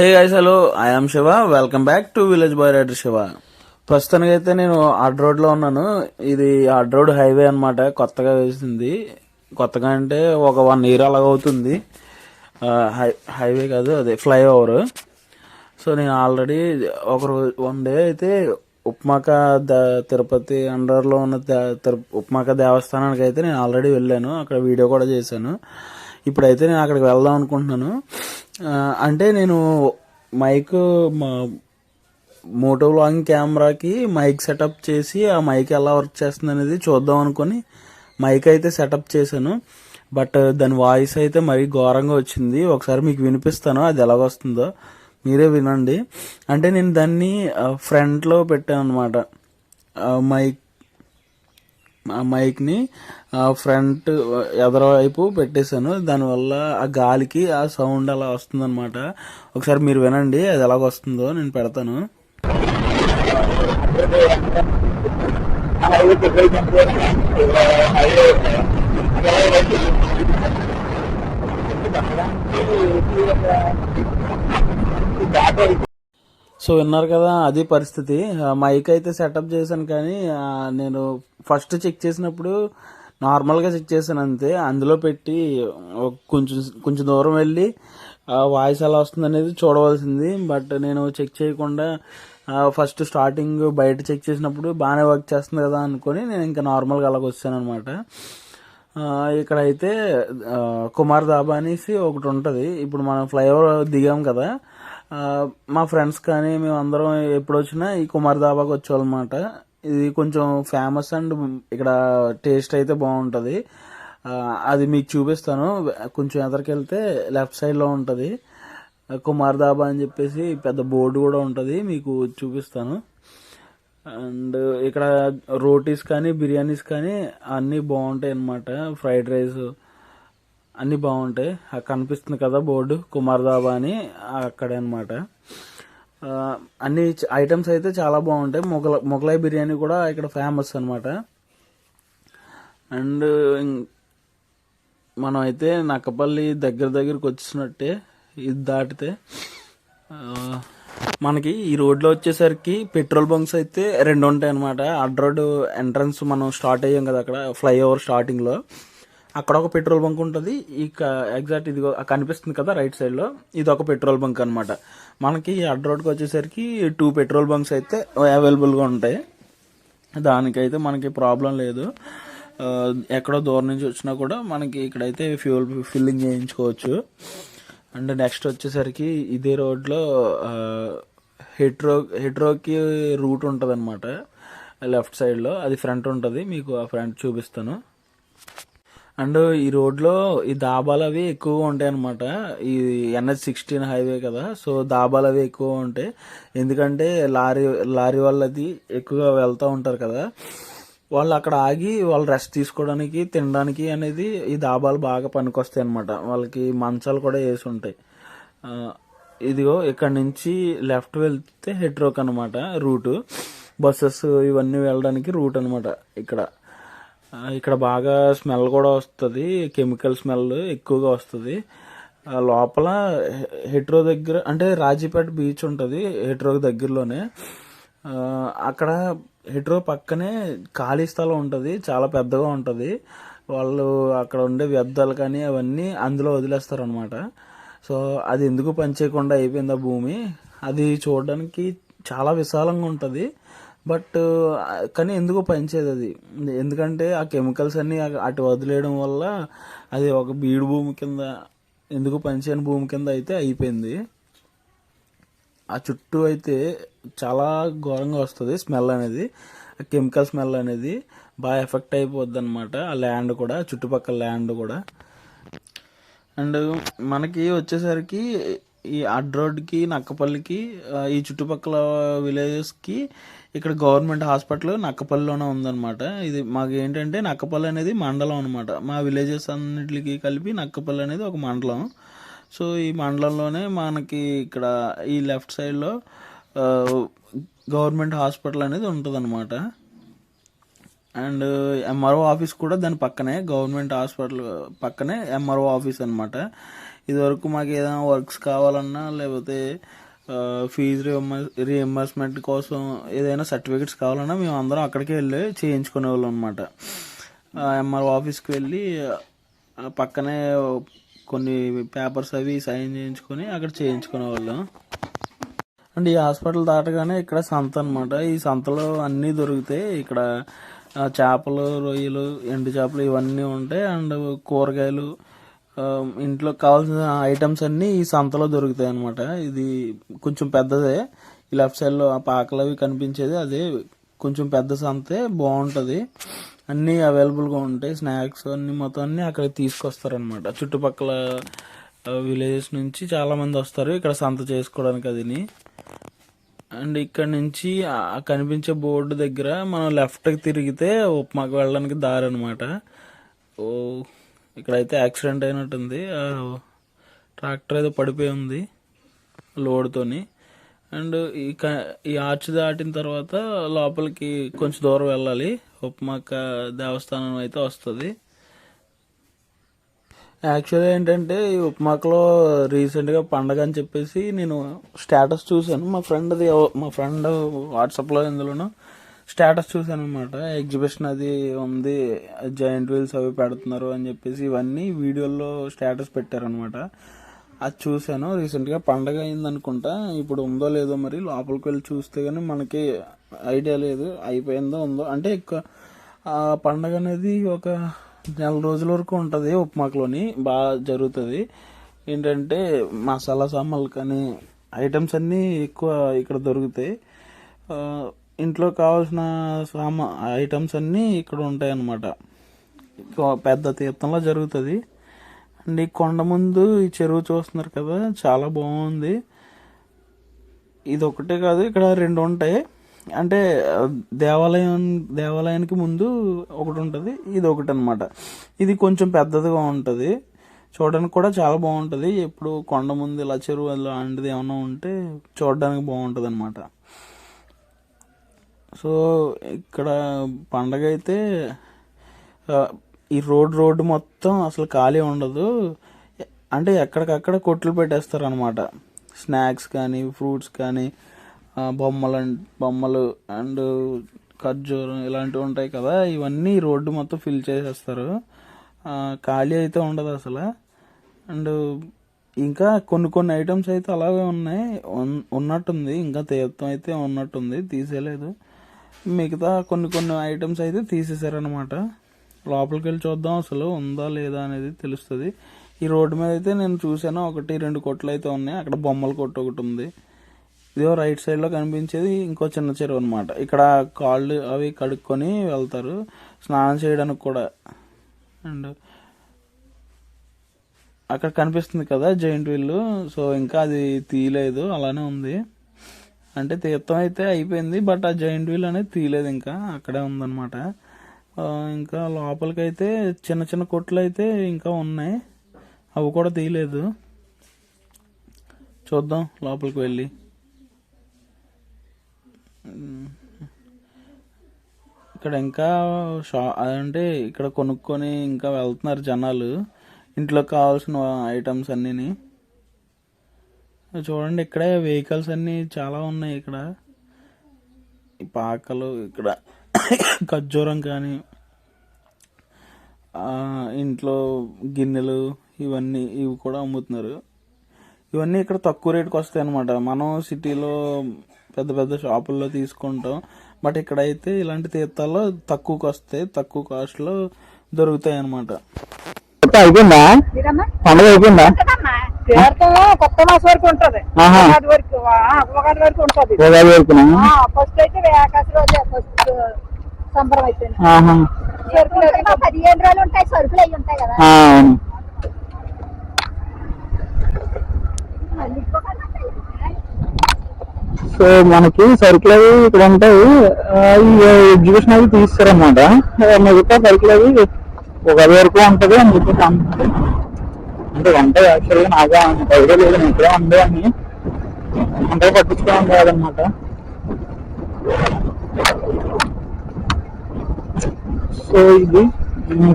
Hey guys hello I'm Shiva welcome back to village boy rider Shiva ప్రస్తుతానికి అయితే నేను అడ్ రోడ్లో ఉన్నాను. ఇది అడ్ రోడ్ హైవే అన్నమాట. కొత్తగా వేసింది. కొత్తగా అంటే ఒక వన్ ఇయర్ అలాగ అవుతుంది. హై హైవే కాదు అదే ఫ్లైఓవర్ సో నేను ఆల్రెడీ ఒక రోజు వన్ డే అయితే ఉప్మాక ద- తిరుపతి అండర్లో ఉన్న తిరు- ఉప్మాక దేవస్థానానికి అయితే నేను ఆల్రెడీ వెళ్ళాను. అక్కడ వీడియో కూడా చేశాను. ఇప్పుడైతే నేను అక్కడికి వెళ్దాం అనుకుంటున్నాను. అంటే నేను మైక్ మా- మోటో వ్లాగింగ్ కెమెరాకి మైక్ సెటప్ చేసి ఆ మైక్ ఎలా వర్క్ చేస్తుంది అనేది చూద్దాం అనుకొని మైక్ అయితే సెటప్ చేశాను. బట్ uh, దాని వాయిస్ అయితే మరీ ఘోరంగా వచ్చింది. ఒకసారి మీకు వినిపిస్తాను అది ఎలాగొస్తుందో మీరే వినండి. అంటే నేను దాన్ని ఫ్రంట్లో పెట్టాను అనమాట మైక్ మైక్ని ఫ్రంట్ ఎదరవైపు పెట్టేశాను. దానివల్ల ఆ గాలికి ఆ సౌండ్ అలా వస్తుందన్నమాట. ఒకసారి మీరు వినండి అది ఎలాగ వస్తుందో నేను పెడతాను. సో విన్నారు కదా అది పరిస్థితి. మైక్ అయితే సెటప్ చేశాను కానీ నేను ఫస్ట్ చెక్ చేసినప్పుడు నార్మల్గా చెక్ చేశాను అంతే. అందులో పెట్టి కొంచెం కొంచెం దూరం వెళ్ళి వాయిస్ ఎలా వస్తుంది అనేది చూడవలసింది. బట్ నేను చెక్ చేయకుండా ఫస్ట్ స్టార్టింగ్ బయట చెక్ చేసినప్పుడు బాగానే వర్క్ చేస్తుంది కదా అనుకొని నేను ఇంకా నార్మల్గా అలాగ వచ్చాను అనమాట ఇక్కడ అయితే కుమార్ దాబా అనేసి ఒకటి ఉంటుంది. ఇప్పుడు మనం ఫ్లైఓవర్ దిగాం కదా మా ఫ్రెండ్స్ కానీ మేము అందరం ఎప్పుడు వచ్చినా ఈ కుమార్ దాబాకి వచ్చేవాళ్ళమాట. ఇది కొంచెం ఫేమస్ అండ్ ఇక్కడ టేస్ట్ అయితే బాగుంటుంది. అది మీకు చూపిస్తాను. కొంచెం ఎదరికి వెళ్తే లెఫ్ట్ సైడ్లో ఉంటుంది. కుమార్ దాబా అని చెప్పేసి పెద్ద బోర్డు కూడా ఉంటుంది. మీకు చూపిస్తాను. అండ్ ఇక్కడ రోటీస్ కానీ బిర్యానీస్ కానీ అన్నీ బాగుంటాయి అన్నమాట ఫ్రైడ్ రైస్ అన్నీ బాగుంటాయి. అక్కడ కనిపిస్తుంది కదా బోర్డు కుమార్ దాబా అని అక్కడే అనమాట అన్ని ఐటమ్స్ అయితే చాలా బాగుంటాయి. మొగల మొగలాయి బిర్యానీ కూడా ఇక్కడ ఫేమస్ అనమాట అండ్ మనం అయితే నక్కపల్లి దగ్గర దగ్గరకు వచ్చినట్టే ఇది దాటితే మనకి ఈ రోడ్లో వచ్చేసరికి పెట్రోల్ బంక్స్ అయితే రెండు ఉంటాయి అనమాట అడ్రోడ్ ఎంట్రన్స్ మనం స్టార్ట్ అయ్యాం కదా అక్కడ ఫ్లైఓవర్ స్టార్టింగ్లో. అక్కడ ఒక పెట్రోల్ బంక్ ఉంటుంది. ఇక ఎగ్జాక్ట్ ఇది కనిపిస్తుంది కదా రైట్ సైడ్లో ఇది ఒక పెట్రోల్ బంక్ అనమాట మనకి అడ్ రోడ్కి వచ్చేసరికి టూ పెట్రోల్ బంక్స్ అయితే అవైలబుల్గా ఉంటాయి. దానికైతే మనకి ప్రాబ్లం లేదు. ఎక్కడో దూరం నుంచి వచ్చినా కూడా మనకి ఇక్కడైతే ఫ్యూల్ ఫిల్లింగ్ చేయించుకోవచ్చు. అండ్ నెక్స్ట్ వచ్చేసరికి ఇదే రోడ్లో హెట్రో హెట్రోకి రూట్ ఉంటుంది అనమాట లెఫ్ట్ సైడ్లో అది ఫ్రంట్ ఉంటుంది. మీకు ఆ ఫ్రంట్ చూపిస్తాను. అండ్ ఈ రోడ్లో ఈ దాబాలు అవి ఎక్కువగా ఉంటాయి అనమాట ఈ ఎన్హెచ్ సిక్స్టీన్ హైవే కదా సో దాబాలు అవి ఎక్కువ ఉంటాయి. ఎందుకంటే లారీ లారీ వాళ్ళది ఎక్కువగా వెళ్తూ ఉంటారు కదా. వాళ్ళు అక్కడ ఆగి వాళ్ళు రెస్ట్ తీసుకోవడానికి తినడానికి అనేది ఈ దాబాలు బాగా పనికొస్తాయి అనమాట వాళ్ళకి మంచాలు కూడా వేసి ఉంటాయి. ఇదిగో ఇక్కడ నుంచి లెఫ్ట్ వెళ్తే హెడ్ రోక్ అనమాట రూటు. బస్సెస్ ఇవన్నీ వెళ్ళడానికి రూట్ అనమాట ఇక్కడ. ఇక్కడ బాగా స్మెల్ కూడా వస్తుంది. కెమికల్ స్మెల్ ఎక్కువగా వస్తుంది. ఆ, లోపల హెట్రో దగ్గర అంటే రాజీపేట బీచ్ ఉంటుంది హెట్రో దగ్గరలోనే. అక్కడ హెట్రో పక్కనే ఖాళీ స్థలం ఉంటుంది చాలా పెద్దగా ఉంటుంది. వాళ్ళు అక్కడ ఉండే వ్యర్థాలు కానీ అవన్నీ అందులో వదిలేస్తారు అనమాట సో అది ఎందుకు పనిచేయకుండా అయిపోయింది ఆ భూమి? అది చూడడానికి చాలా విశాలంగా ఉంటుంది. బట్ కానీ ఎందుకో పనిచేయదు అది. ఎందుకంటే ఆ కెమికల్స్ అన్ని అటు వదిలేయడం వల్ల అది ఒక బీడు భూమి కింద ఎందుకు పనిచేయని భూమి కింద అయితే అయిపోయింది. ఆ చుట్టూ అయితే చాలా ఘోరంగా వస్తుంది స్మెల్ అనేది. కెమికల్ స్మెల్ అనేది బాగా ఎఫెక్ట్ అయిపోద్ది అనమాట ఆ ల్యాండ్ కూడా చుట్టుపక్కల ల్యాండ్ కూడా. అండ్ మనకి వచ్చేసరికి ఈ అడ్ రోడ్కి నక్కపల్లికి ఈ చుట్టుపక్కల విలేజెస్కి ఇక్కడ గవర్నమెంట్ హాస్పిటల్ నక్కపల్లిలోనే ఉందన్నమాట. ఇది మాకు ఏంటంటే నక్కపల్లి అనేది మండలం అనమాట మా విలేజెస్ అన్నిటికి కలిపి నక్కపల్లి అనేది ఒక మండలం. సో ఈ మండలంలోనే మనకి ఇక్కడ ఈ లెఫ్ట్ సైడ్లో గవర్నమెంట్ హాస్పిటల్ అనేది ఉంటుందన్నమాట. అండ్ ఎంఆర్ఓ ఆఫీస్ కూడా దాని పక్కనే గవర్నమెంట్ హాస్పిటల్ పక్కనే ఎంఆర్ఓ ఆఫీస్ అనమాట ఇదివరకు మాకు ఏదైనా వర్క్స్ కావాలన్నా లేకపోతే ఫీజు రియంబర్స్మెంట్ కోసం ఏదైనా సర్టిఫికెట్స్ కావాలన్నా మేము అందరం అక్కడికి వెళ్ళి చేయించుకునే వాళ్ళం అనమాట ఎంఆర్ ఆఫీస్కి వెళ్ళి పక్కనే కొన్ని పేపర్స్ అవి సైన్ చేయించుకొని అక్కడ చేయించుకునే వాళ్ళం అండ్ ఈ హాస్పిటల్ దాటగానే ఇక్కడ సంత అనమాట ఈ సంతలో అన్నీ దొరుకుతాయి ఇక్కడ చేపలు రొయ్యలు ఎండు చేపలు ఇవన్నీ ఉంటాయి అండ్ కూరగాయలు ఇంట్లో కావాల్సిన ఐటమ్స్ అన్నీ ఈ సంతలో దొరుకుతాయి అనమాట ఇది కొంచెం పెద్దదే. ఈ లెఫ్ట్ సైడ్లో ఆ పాకలు అవి కనిపించేది అదే కొంచెం పెద్ద సంతే బాగుంటుంది. అన్నీ అవైలబుల్గా ఉంటాయి. స్నాక్స్ అన్ని మొత్తం అన్నీ అక్కడికి తీసుకొస్తారనమాట చుట్టుపక్కల విలేజెస్ నుంచి చాలామంది వస్తారు ఇక్కడ సంత చేసుకోవడానికి అదిని. అండ్ ఇక్కడ నుంచి కనిపించే బోర్డు దగ్గర మనం లెఫ్ట్కి తిరిగితే ఉప్మాకి వెళ్ళడానికి దారి అనమాట ఓ ఇక్కడైతే యాక్సిడెంట్ అయినట్టుంది. ట్రాక్టర్ ఏదో పడిపోయి ఉంది లోడ్తోని. అండ్ ఈ క- ఈ ఆర్చ్ దాటిన తర్వాత లోపలికి కొంచెం దూరం వెళ్ళాలి. ఉప్మాక దేవస్థానం అయితే వస్తుంది. యాక్చువల్గా ఏంటంటే ఈ ఉప్మాకలో రీసెంట్గా పండగ అని చెప్పేసి నేను స్టేటస్ చూశాను. మా ఫ్రెండ్ది మా ఫ్రెండ్ వాట్సాప్లో ఇందులోనూ స్టేటస్ చూశాను అనమాట ఎగ్జిబిషన్ అది ఉంది జాయింట్ వీల్స్ అవి పెడుతున్నారు అని చెప్పేసి ఇవన్నీ వీడియోల్లో స్టేటస్ పెట్టారనమాట అది చూశాను. రీసెంట్గా పండగ అయింది అనుకుంటా ఇప్పుడు ఉందో లేదో మరి లోపలికి వెళ్ళి చూస్తే కానీ మనకి ఐడియా లేదు. అయిపోయిందో ఉందో. అంటే ఎక్కువ ఆ పండగ అనేది ఒక నెల రోజుల వరకు ఉంటుంది ఉప్మాకలోని. బాగా జరుగుతుంది. ఏంటంటే మసాలా సామాన్లు కానీ ఐటమ్స్ అన్నీ ఎక్కువ ఇక్కడ దొరుకుతాయి. ఇంట్లో కావాల్సిన సామా ఐటమ్స్ అన్నీ ఇక్కడ ఉంటాయి అన్నమాట పెద్ద తీర్థంలో జరుగుతుంది. అండ్ ఈ కొండ ముందు ఈ చెరువు చూస్తున్నారు కదా చాలా బాగుంది. ఇది ఒకటే కాదు ఇక్కడ రెండు ఉంటాయి. అంటే దేవాలయం దేవాలయానికి ముందు ఒకటి ఉంటుంది ఇది ఒకటి అనమాట ఇది కొంచెం పెద్దదిగా ఉంటుంది. చూడడానికి కూడా చాలా బాగుంటుంది. ఎప్పుడు కొండ ముందు ఇలా చెరువు అలాంటిది ఏమైనా ఉంటే చూడడానికి బాగుంటుంది అనమాట సో ఇక్కడ పండగ అయితే ఈ రోడ్ రోడ్డు మొత్తం అసలు ఖాళీ ఉండదు. అంటే ఎక్కడికక్కడ కొట్లు పెట్టేస్తారు అనమాట స్నాక్స్ కానీ ఫ్రూట్స్ కానీ బొమ్మలు బొమ్మలు అండ్ ఖర్జూరం ఇలాంటివి ఉంటాయి కదా ఇవన్నీ రోడ్డు మొత్తం ఫిల్ చేసేస్తారు. ఖాళీ అయితే ఉండదు అసలు. అండ్ ఇంకా కొన్ని కొన్ని ఐటమ్స్ అయితే అలాగే ఉన్నాయి. ఉన్- ఉన్నట్టుంది. ఇంకా తీర్థం అయితే ఉన్నట్టుంది. తీసేయలేదు. మిగతా కొన్ని కొన్ని ఐటమ్స్ అయితే తీసేశారనమాట లోపలికి వెళ్ళి చూద్దాం అసలు ఉందా లేదా అనేది తెలుస్తుంది. ఈ రోడ్డు మీద అయితే నేను చూసాను ఒకటి రెండు కొట్లు అయితే ఉన్నాయి. అక్కడ బొమ్మల కొట్టు ఒకటి ఉంది. ఇదో రైట్ సైడ్లో కనిపించేది ఇంకో చిన్న చెరువు అనమాట ఇక్కడ కాళ్ళు అవి కడుక్కొని వెళ్తారు స్నానం చేయడానికి కూడా. అండ్ అక్కడ కనిపిస్తుంది కదా జైంట్ వీల్ సో ఇంకా అది తీయలేదు అలానే ఉంది. అంటే తీర్థం అయితే అయిపోయింది బట్ ఆ జైంట్ వీల్ అనేది తీయలేదు ఇంకా అక్కడే ఉందన్నమాట. ఇంకా లోపలికైతే చిన్న చిన్న కొట్లు అయితే ఇంకా ఉన్నాయి అవి కూడా తీయలేదు. చూద్దాం లోపలికి వెళ్ళి. ఇక్కడ ఇంకా షా అంటే ఇక్కడ కొనుక్కొని ఇంకా వెళ్తున్నారు జనాలు ఇంట్లో కావాల్సిన ఐటమ్స్ అన్నీని. చూడండి ఇక్కడే వెహికల్స్ అన్నీ చాలా ఉన్నాయి ఇక్కడ. ఈ పాకలు ఇక్కడ ఖర్జూరం కానీ ఆ, ఇంట్లో గిన్నెలు ఇవన్నీ ఇవి కూడా అమ్ముతున్నారు. ఇవన్నీ ఇక్కడ తక్కువ రేటుకి వస్తాయి అనమాట మనం సిటీలో పెద్ద పెద్ద షాపుల్లో తీసుకుంటాం. బట్ ఇక్కడైతే ఇలాంటి తీర్థాల్లో తక్కువకి వస్తాయి తక్కువ కాస్ట్లో దొరుకుతాయి అనమాట అయిపోయిందా? పండుగ అయిపోయిందా? తీర్థం కొత్త మాసం వరకు ఉంటది. ఉగాది వరకు ఆ, ఉగాది వరకు ఉంటది. ఉగాది వరకునా? ఫస్ట్ అయితే ఆకాశ రోజే ఫస్ట్ సంబరం అయిపోయింది. ఆహా. సరుకులు పదిహేను రోజులు ఉంటాయి సరుకులు అవి ఉంటాయి కదా. సో మనకి సరుకులు అవి ఇక్కడ ఉంటాయి. ఎగ్జిబిషన్ అవి తీస్తారనమాట మిగతా సరుకులు అవి ఉగాది వరకు ఉంటది అని చెప్పేసి. అంటే వంట యాక్చువల్గా నాగా అంత ఐడియా లేదు నేను ఇక్కడే ఉండే అని అంటే పట్టించుకోవడం కాదనమాట. సో ఇది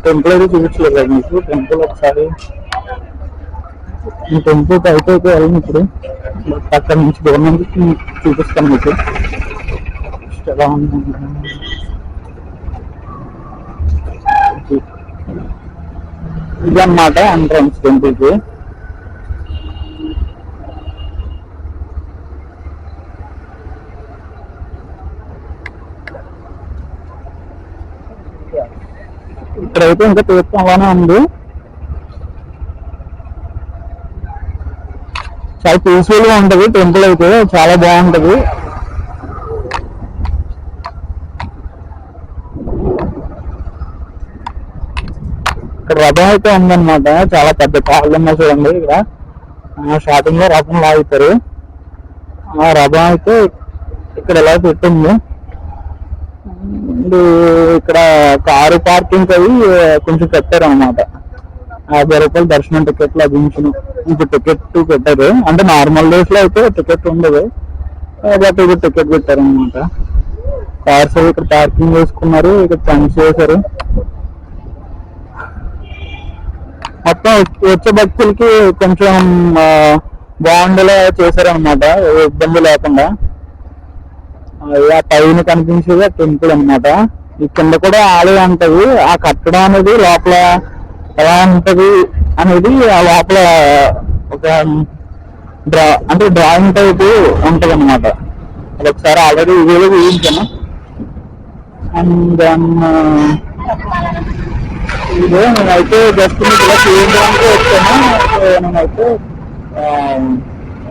టెంపుల్ అయితే చూపించలేదు కదా మీకు. టెంపుల్ ఒకసారి. ఈ టెంపుల్ అయితే వెళ్ళను ఇప్పుడు. అక్కడ నుంచి దూరం నుంచి చూపిస్తాను మీకు. ఎలా ఉంది. ఇది అన్నమాట ఎంట్రన్స్ టెంపుల్కి. ఇక్కడైతే ఇంకా తీర్థం అలానే ఉంది. చాలా పీస్ఫుల్గా ఉంటది టెంపుల్ అయితే చాలా బాగుంటది. రథం అయితే ఉందన్నమాట. చాలా పెద్ద కాళ్ళు ఉన్నాయి చూడండి ఇక్కడ. స్టార్టింగ్లో రథం లాగుతారు ఆ రథం అయితే ఇక్కడ ఎలా పెట్టింది? ఇక్కడ కారు పార్కింగ్ అవి కొంచెం పెట్టారు అనమాట యాభై రూపాయలు దర్శనం టికెట్ లభించును ఇప్పుడు టికెట్ పెట్టారు. అంటే నార్మల్ డేస్లో అయితే టికెట్ ఉండదు. బట్ ఇప్పుడు టికెట్ పెట్టారు అనమాట కార్స్ ఇక్కడ పార్కింగ్ చేసుకున్నారు ఇక్కడ పంచ్ చేశారు మొత్తం వచ్చే భక్తులకి కొంచెం బాగుండేలా చేశారనమాట ఇబ్బంది లేకుండా. ఆ పైన కనిపించేది టెంపుల్ అనమాట ఈ కింద కూడా ఆలయం ఉంటది. ఆ కట్టడం అనేది లోపల ఎలా ఉంటది అనేది ఆ లోపల ఒక డ్రా అంటే డ్రాయింగ్ టైప్ ఉంటది అనమాట అది ఒకసారి ఆల్రెడీ వీడియో చూపించాను. అండ్ దెన్ ఇదే నేనైతే జస్ట్ మీకు ఇలా చేయడానికి వచ్చాను. నేనైతే మన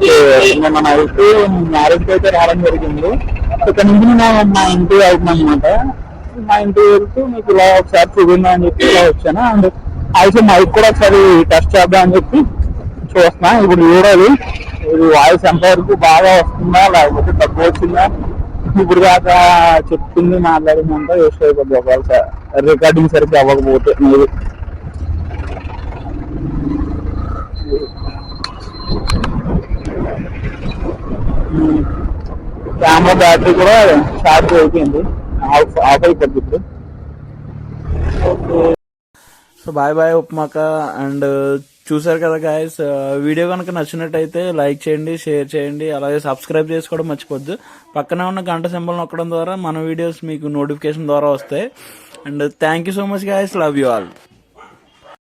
ఏ, నిన్న మ్యారేజ్ అయితే రావడం జరిగింది. ఇక్కడ నుంచి నేను మా ఇంటి అవుతుందన్నమాట మా ఇంటి వెళ్తూ మీకు ఇలా ఒకసారి చూపిందా అని చెప్పి ఇలా వచ్చాను. అండ్ అయితే మైక్ కూడా ఒకసారి టెస్ట్ చేద్దాం అని చెప్పి చూస్తున్నా. ఇప్పుడు చూడాలి. ఇది వాయిస్ ఎంతవరకు బాగా వస్తుందా లేకపోతే తక్కువ వచ్చిందా? ఇప్పుడు దాకా చెప్తుంది మాట్లాడిందంతా వేస్ట్ అయిపోద్ది ఒకవేళ రికార్డింగ్ సరిగ్గా అవ్వకపోతే మీరు. కెమెరా బ్యాటరీ కూడా ఛార్జ్ అయిపోయింది. ఆఫ్ ఆఫ్ అయిపోద్ది ఇప్పుడు. So bye bye Upmaka and చూసారు కదా గాయస్ వీడియో కనుక నచ్చినట్టయితే లైక్ చేయండి షేర్ చేయండి అలాగే సబ్స్క్రైబ్ చేసుకోవడం మర్చిపోద్దు. పక్కనే ఉన్న గంట సింబల్ నొక్కడం ద్వారా మన వీడియోస్ మీకు నోటిఫికేషన్ ద్వారా వస్తాయి. And thank you so much guys love you all